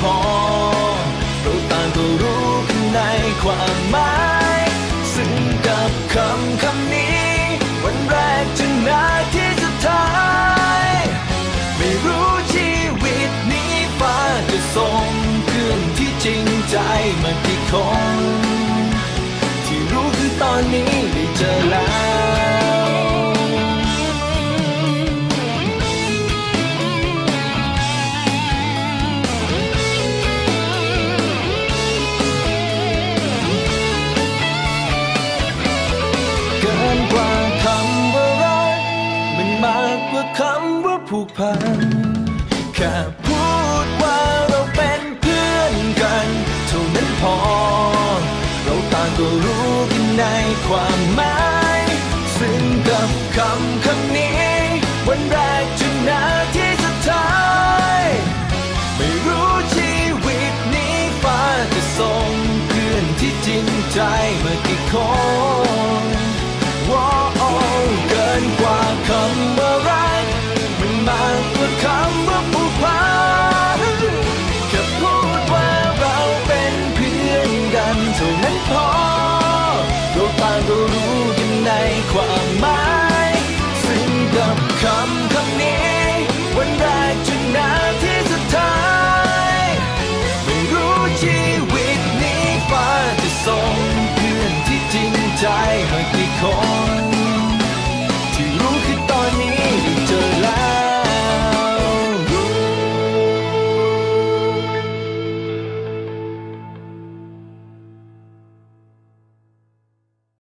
พอเราต่างก็รู้กันในความหมายซึ่งกับคำคำนี้ วันแรกจนนาทีสุดท้าย ไม่รู้ชีวิตนี้ฟ้าจะส่งเพื่อนที่จริงใจมากี่คนที่รู้คือตอนนี้ ความหมายซึ่งกับคำคำนี้ วันแรกจนนาทีสุดท้าย ไม่รู้ชีวิตนี้ฟ้าจะส่งเพื่อนที่จริงใจเมื่อกี่คน ความหมาย